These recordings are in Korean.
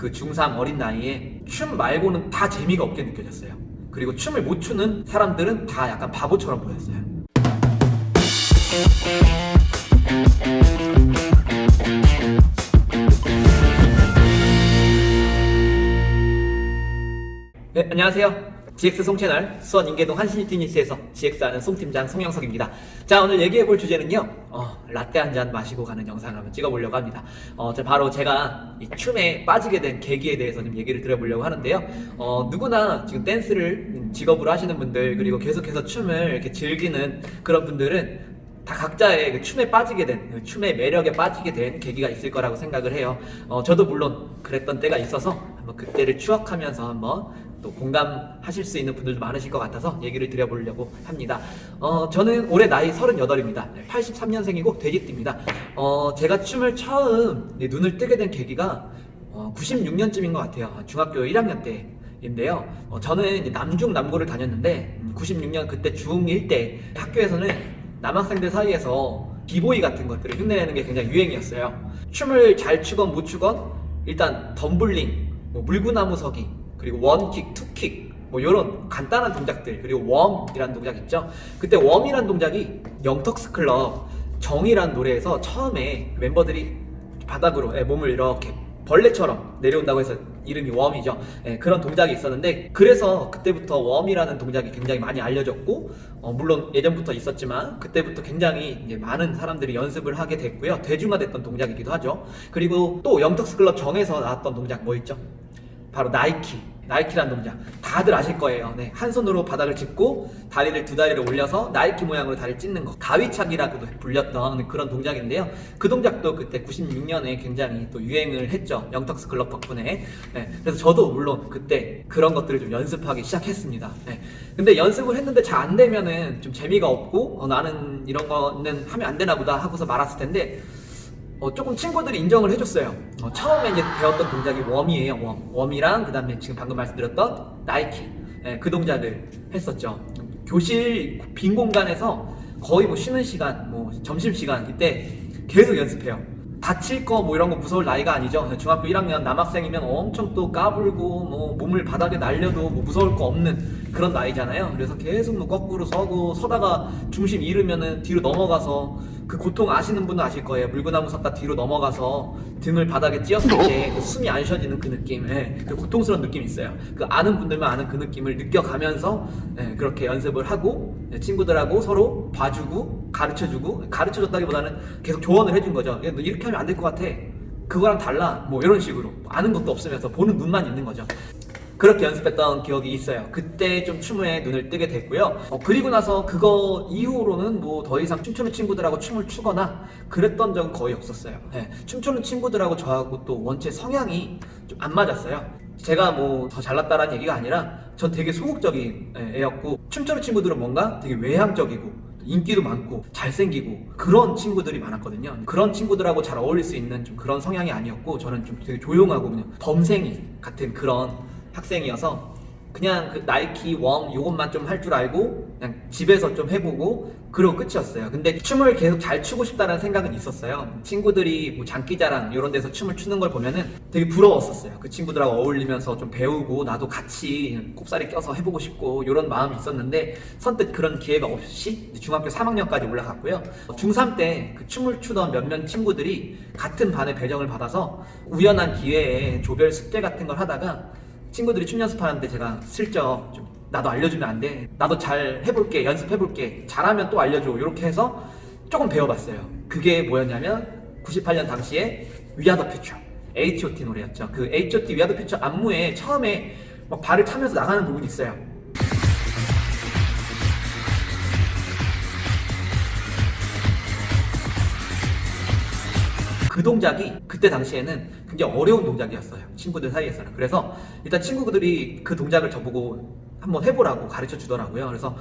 그 중3 어린 나이에 춤 말고는 다 재미가 없게 느껴졌어요. 그리고 춤을 못 추는 사람들은 다 약간 바보처럼 보였어요. 네, 안녕하세요. GX 송 채널 수원 인계동 한신이티니스에서 GX하는 송 팀장 송영석입니다. 자 오늘 얘기해 볼 주제는요. 어, 라떼 한 잔 마시고 가는 영상을 한번 찍어보려고 합니다. 어, 저 바로 제가 이 춤에 빠지게 된 계기에 대해서 좀 얘기를 드려보려고 하는데요. 어, 누구나 지금 댄스를 직업으로 하시는 분들 그리고 계속해서 춤을 이렇게 즐기는 그런 분들은 다 각자의 그 춤에 빠지게 된, 그 춤의 매력에 빠지게 된 계기가 있을 거라고 생각을 해요. 어, 저도 물론 그랬던 때가 있어서 한번 그때를 추억하면서 한번 또 공감하실 수 있는 분들도 많으실 것 같아서 얘기를 드려보려고 합니다. 어, 저는 올해 나이 38입니다. 83년생이고 돼지띠입니다. 어, 제가 춤을 처음 네, 눈을 뜨게 된 계기가 어, 96년쯤인 것 같아요. 중학교 1학년 때. 인데요. 어, 저는 남중 남고를 다녔는데 음, 96년 그때 중1 때 학교에서는 남학생들 사이에서 비보이 같은 것들을 흉내내는 게 굉장히 유행이었어요. 춤을 잘 추건 못 추건 일단 덤블링, 뭐 물구나무 서기, 그리고 원킥, 투킥 뭐 이런 간단한 동작들 그리고 웜이라는 동작 있죠. 그때 웜이라는 동작이 영턱스 클럽 정이라는 노래에서 처음에 멤버들이 바닥으로 예, 몸을 이렇게 벌레처럼 내려온다고 해서 이름이 웜이죠. 예, 그런 동작이 있었는데 그래서 그때부터 웜이라는 동작이 굉장히 많이 알려졌고 어, 물론 예전부터 있었지만 그때부터 굉장히 많은 사람들이 연습을 하게 됐고요. 대중화됐던 동작이기도 하죠. 그리고 또 영턱스 클럽 정에서 나왔던 동작 뭐 있죠? 바로 나이키. 나이키라는 동작. 다들 아실 거예요. 네. 한 손으로 바닥을 짚고 다리를 두 다리를 올려서 나이키 모양으로 다리를 찢는 거. 가위차기라고도 불렸던 그런 동작인데요. 그 동작도 그때 96년에 굉장히 또 유행을 했죠. 영턱스 클럽 덕분에. 네. 그래서 저도 물론 그때 그런 것들을 좀 연습하기 시작했습니다. 네. 근데 연습을 했는데 잘 안 되면은 좀 재미가 없고 어, 나는 이런 거는 하면 안 되나 보다 하고서 말았을 텐데 어, 조금 친구들이 인정을 해줬어요. 어, 처음에 이제 배웠던 동작이 웜이에요. 웜. 웜이랑 그 다음에 지금 방금 말씀드렸던 나이키. 예, 그 동작을 했었죠. 교실 빈 공간에서 거의 뭐 쉬는 시간, 뭐 점심 시간 이때 계속 연습해요. 다칠 거 뭐 이런 거 무서울 나이가 아니죠. 중학교 1학년 남학생이면 엄청 또 까불고 뭐 몸을 바닥에 날려도 뭐 무서울 거 없는 그런 나이잖아요. 그래서 계속 뭐 거꾸로 서고 서다가 중심 잃으면은 뒤로 넘어가서 그 고통 아시는 분은 아실 거예요. 물구나무 섰다 뒤로 넘어가서 등을 바닥에 찧었을 때 그 숨이 안 쉬어지는 그 느낌, 예, 그 고통스러운 느낌이 있어요. 그 아는 분들만 아는 그 느낌을 느껴가면서 예, 그렇게 연습을 하고 예, 친구들하고 서로 봐주고 가르쳐주고 가르쳐줬다기보다는 계속 조언을 해준 거죠. 야, 너 이렇게 하면 안 될 것 같아. 그거랑 달라. 뭐 이런 식으로 아는 것도 없으면서 보는 눈만 있는 거죠. 그렇게 연습했던 기억이 있어요. 그때 좀 춤에 눈을 뜨게 됐고요. 어, 그리고 나서 그거 이후로는 뭐 더 이상 춤추는 친구들하고 춤을 추거나 그랬던 적은 거의 없었어요. 네, 춤추는 친구들하고 저하고 또 원체 성향이 좀 안 맞았어요. 제가 뭐 더 잘났다라는 얘기가 아니라 전 되게 소극적인 예, 애였고 춤추는 친구들은 뭔가 되게 외향적이고 인기도 많고 잘생기고 그런 친구들이 많았거든요. 그런 친구들하고 잘 어울릴 수 있는 좀 그런 성향이 아니었고 저는 좀 되게 조용하고 그냥 범생이 같은 그런 학생이어서 그냥 그 나이키 웜 요것만 좀 할 줄 알고 그냥 집에서 좀 해보고 그러고 끝이었어요. 근데 춤을 계속 잘 추고 싶다는 생각은 있었어요. 친구들이 뭐 장기자랑 이런 데서 춤을 추는 걸 보면은 되게 부러웠었어요. 그 친구들하고 어울리면서 좀 배우고 나도 같이 꼽사리 껴서 해보고 싶고 이런 마음이 있었는데 선뜻 그런 기회가 없이 중학교 3학년까지 올라갔고요. 중3 때 그 춤을 추던 몇몇 친구들이 같은 반에 배정을 받아서 우연한 기회에 조별 숙제 같은 걸 하다가 친구들이 춤 연습하는데 제가 슬쩍 좀 나도 알려주면 안 돼. 나도 잘 해볼게. 연습해볼게. 잘하면 또 알려줘. 이렇게 해서 조금 배워봤어요. 그게 뭐였냐면 98년 당시에 위아더 퓨처 H.O.T 노래였죠. 그 H.O.T 위아더 퓨처 안무에 처음에 막 발을 차면서 나가는 부분이 있어요. 그 동작이 그때 당시에는 굉장히 어려운 동작이었어요. 친구들 사이에서는. 그래서 일단 친구들이 그 동작을 저보고 한번 해보라고 가르쳐 주더라고요. 그래서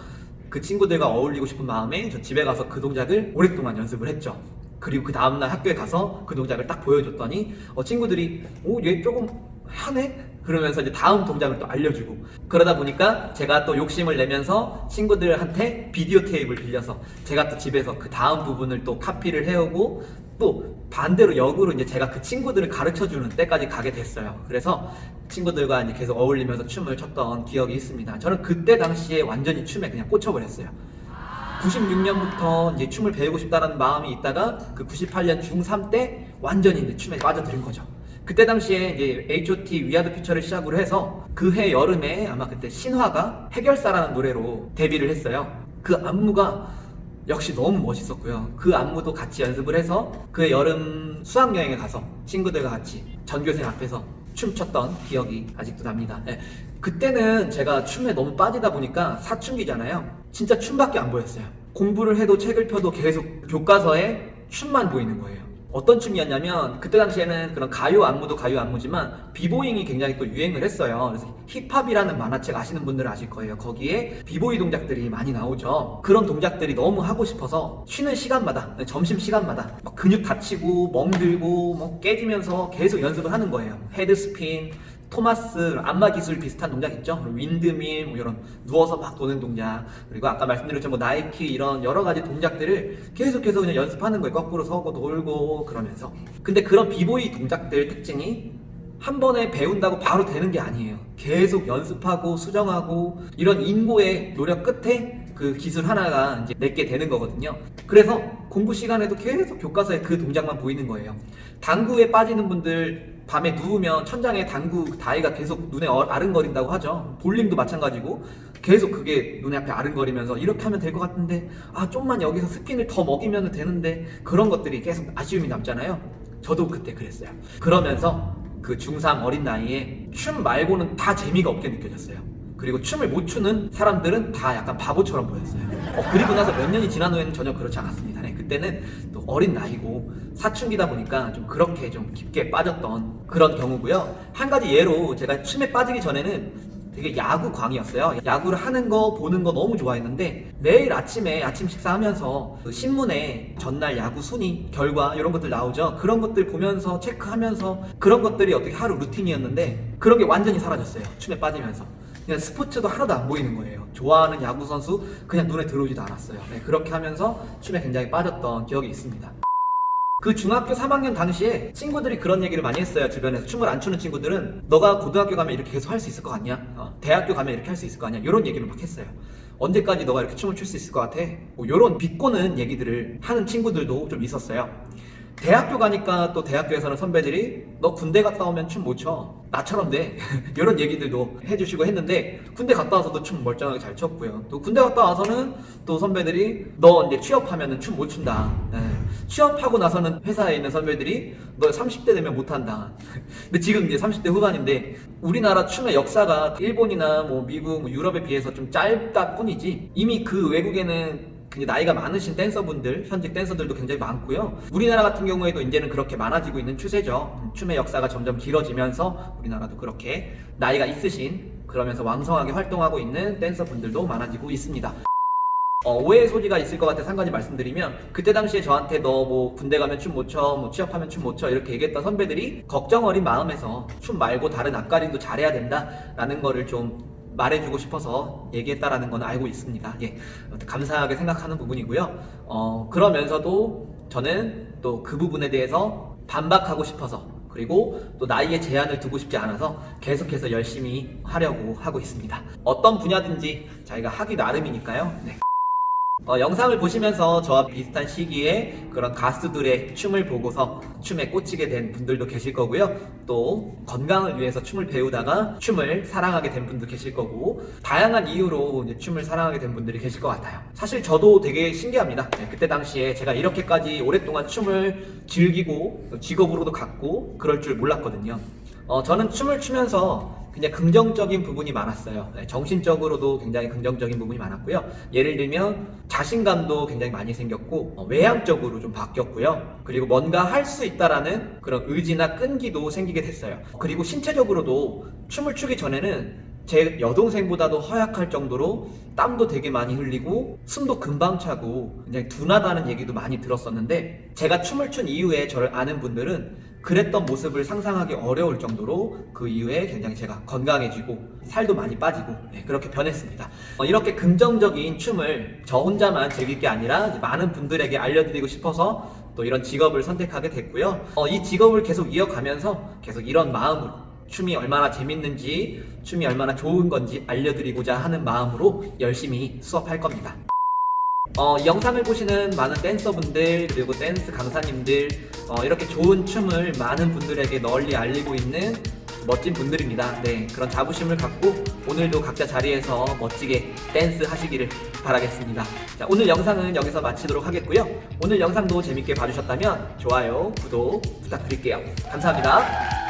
그 친구들과 어울리고 싶은 마음에 저 집에 가서 그 동작을 오랫동안 연습을 했죠. 그리고 그 다음날 학교에 가서 그 동작을 딱 보여줬더니 어, 친구들이 오, 얘 조금 하네? 그러면서 이제 다음 동작을 또 알려주고 그러다 보니까 제가 또 욕심을 내면서 친구들한테 비디오 테이프를 빌려서 제가 또 집에서 그 다음 부분을 또 카피를 해오고 또 반대로 역으로 이제 제가 그 친구들을 가르쳐 주는 때까지 가게 됐어요. 그래서 친구들과 이제 계속 어울리면서 춤을 췄던 기억이 있습니다. 저는 그때 당시에 완전히 춤에 그냥 꽂혀버렸어요. 96년부터 이제 춤을 배우고 싶다는 마음이 있다가 그 98년 중3 때 완전히 이제 춤에 빠져들은 거죠. 그때 당시에 이제 H.O.T. 위아드 퓨처를 시작으로 해서 그 해 여름에 아마 그때 신화가 해결사라는 노래로 데뷔를 했어요. 그 안무가 역시 너무 멋있었고요. 그 안무도 같이 연습을 해서 그 여름 수학여행에 가서 친구들과 같이 전교생 앞에서 춤췄던 기억이 아직도 납니다. 예. 그때는 제가 춤에 너무 빠지다 보니까 사춘기잖아요. 진짜 춤밖에 안 보였어요. 공부를 해도 책을 펴도 계속 교과서에 춤만 보이는 거예요. 어떤 춤이었냐면 그때 당시에는 그런 가요 안무도 가요 안무지만 비보잉이 굉장히 또 유행을 했어요. 그래서 힙합이라는 만화책 아시는 분들은 아실 거예요. 거기에 비보이 동작들이 많이 나오죠. 그런 동작들이 너무 하고 싶어서 쉬는 시간마다 점심 시간마다 막 근육 다치고 멍들고 뭐 깨지면서 계속 연습을 하는 거예요. 헤드 스핀 토마스 안마 기술 비슷한 동작 있죠? 윈드밀 뭐 이런 누워서 막 도는 동작. 그리고 아까 말씀드렸죠. 뭐 나이키 이런 여러 가지 동작들을 계속해서 그냥 연습하는 거예요. 거꾸로 서고 돌고 그러면서. 근데 그런 비보이 동작들 특징이 한 번에 배운다고 바로 되는 게 아니에요. 계속 연습하고 수정하고 이런 인고의 노력 끝에 그 기술 하나가 이제 내게 되는 거거든요. 그래서 공부 시간에도 계속 교과서에 그 동작만 보이는 거예요. 당구에 빠지는 분들 밤에 누우면 천장에 당구 다이가 계속 눈에 어- 아른거린다고 하죠. 볼링도 마찬가지고 계속 그게 눈에 앞에 아른거리면서 이렇게 하면 될 것 같은데 아 좀만 여기서 스핀을 더 먹이면 되는데 그런 것들이 계속 아쉬움이 남잖아요. 저도 그때 그랬어요. 그러면서 그 중3 어린 나이에 춤 말고는 다 재미가 없게 느껴졌어요. 그리고 춤을 못 추는 사람들은 다 약간 바보처럼 보였어요. 어, 그리고 나서 몇 년이 지난 후에는 전혀 그렇지 않았습니다. 네, 그때는 또 어린 나이고 사춘기다 보니까 좀 그렇게 좀 깊게 빠졌던 그런 경우고요. 한 가지 예로 제가 춤에 빠지기 전에는 되게 야구광이었어요. 야구를 하는 거 보는 거 너무 좋아했는데 매일 아침에 아침 식사하면서 그 신문에 전날 야구 순위 결과 이런 것들 나오죠. 그런 것들 보면서 체크하면서 그런 것들이 어떻게 하루 루틴이었는데 그런 게 완전히 사라졌어요. 춤에 빠지면서. 그냥 스포츠도 하나도 안 보이는 거예요. 좋아하는 야구 선수 그냥 눈에 들어오지도 않았어요. 네, 그렇게 하면서 춤에 굉장히 빠졌던 기억이 있습니다. 그 중학교 3학년 당시에 친구들이 그런 얘기를 많이 했어요. 주변에서 춤을 안 추는 친구들은 너가 고등학교 가면 이렇게 계속 할 수 있을 것 같냐? 어, 대학교 가면 이렇게 할 수 있을 것 같냐? 이런 얘기를 막 했어요. 언제까지 너가 이렇게 춤을 출 수 있을 것 같아? 뭐 이런 비꼬는 얘기들을 하는 친구들도 좀 있었어요. 대학교 가니까 또 대학교에서는 선배들이 너 군대 갔다 오면 춤 못 춰. 나처럼 돼. 이런 얘기들도 해주시고 했는데 군대 갔다 와서도 춤 멀쩡하게 잘 췄고요. 또 군대 갔다 와서는 또 선배들이 너 이제 취업하면은 춤못 춘다. 예. 취업하고 나서는 회사에 있는 선배들이 너 30대 되면 못 한다. 근데 지금 이제 30대 후반인데 우리나라 춤의 역사가 일본이나 뭐 미국, 뭐 유럽에 비해서 좀 짧다 뿐이지 이미 그 외국에는 굉장히 나이가 많으신 댄서분들, 현직 댄서들도 굉장히 많고요. 우리나라 같은 경우에도 이제는 그렇게 많아지고 있는 추세죠. 음, 춤의 역사가 점점 길어지면서 우리나라도 그렇게 나이가 있으신 그러면서 왕성하게 활동하고 있는 댄서분들도 많아지고 있습니다. 어, 오해의 소지가 있을 것 같아 한 가지 말씀드리면 그때 당시에 저한테 너 뭐 군대 가면 춤 못 춰, 뭐 취업하면 춤 못 춰 이렇게 얘기했던 선배들이 걱정 어린 마음에서 춤 말고 다른 앞가림도 잘해야 된다라는 거를 좀 말해주고 싶어서 얘기했다라는 건 알고 있습니다. 예, 감사하게 생각하는 부분이고요. 어, 그러면서도 저는 또 그 부분에 대해서 반박하고 싶어서 그리고 또 나이에 제한을 두고 싶지 않아서 계속해서 열심히 하려고 하고 있습니다. 어떤 분야든지 자기가 하기 나름이니까요. 네. 어, 영상을 보시면서 저와 비슷한 시기에 그런 가수들의 춤을 보고서 춤에 꽂히게 된 분들도 계실 거고요. 또 건강을 위해서 춤을 배우다가 춤을 사랑하게 된 분도 계실 거고 다양한 이유로 춤을 사랑하게 된 분들이 계실 것 같아요. 사실 저도 되게 신기합니다. 네, 그때 당시에 제가 이렇게까지 오랫동안 춤을 즐기고 직업으로도 갖고 그럴 줄 몰랐거든요. 어, 저는 춤을 추면서 굉장히 긍정적인 부분이 많았어요. 네, 정신적으로도 굉장히 긍정적인 부분이 많았고요. 예를 들면 자신감도 굉장히 많이 생겼고 어, 외향적으로 좀 바뀌었고요. 그리고 뭔가 할 수 있다라는 그런 의지나 끈기도 생기게 됐어요. 그리고 신체적으로도 춤을 추기 전에는 제 여동생보다도 허약할 정도로 땀도 되게 많이 흘리고 숨도 금방 차고 굉장히 둔하다는 얘기도 많이 들었었는데 제가 춤을 춘 이후에 저를 아는 분들은 그랬던 모습을 상상하기 어려울 정도로 그 이후에 굉장히 제가 건강해지고 살도 많이 빠지고 네, 그렇게 변했습니다. 어, 이렇게 긍정적인 춤을 저 혼자만 즐길 게 아니라 많은 분들에게 알려드리고 싶어서 또 이런 직업을 선택하게 됐고요. 어, 이 직업을 계속 이어가면서 계속 이런 마음으로 춤이 얼마나 재밌는지, 춤이 얼마나 좋은 건지 알려드리고자 하는 마음으로 열심히 수업할 겁니다. 어, 이 영상을 보시는 많은 댄서분들 그리고 댄스 강사님들 어, 이렇게 좋은 춤을 많은 분들에게 널리 알리고 있는 멋진 분들입니다. 네, 그런 자부심을 갖고 오늘도 각자 자리에서 멋지게 댄스 하시기를 바라겠습니다. 자, 오늘 영상은 여기서 마치도록 하겠고요. 오늘 영상도 재밌게 봐주셨다면 좋아요, 구독 부탁드릴게요. 감사합니다.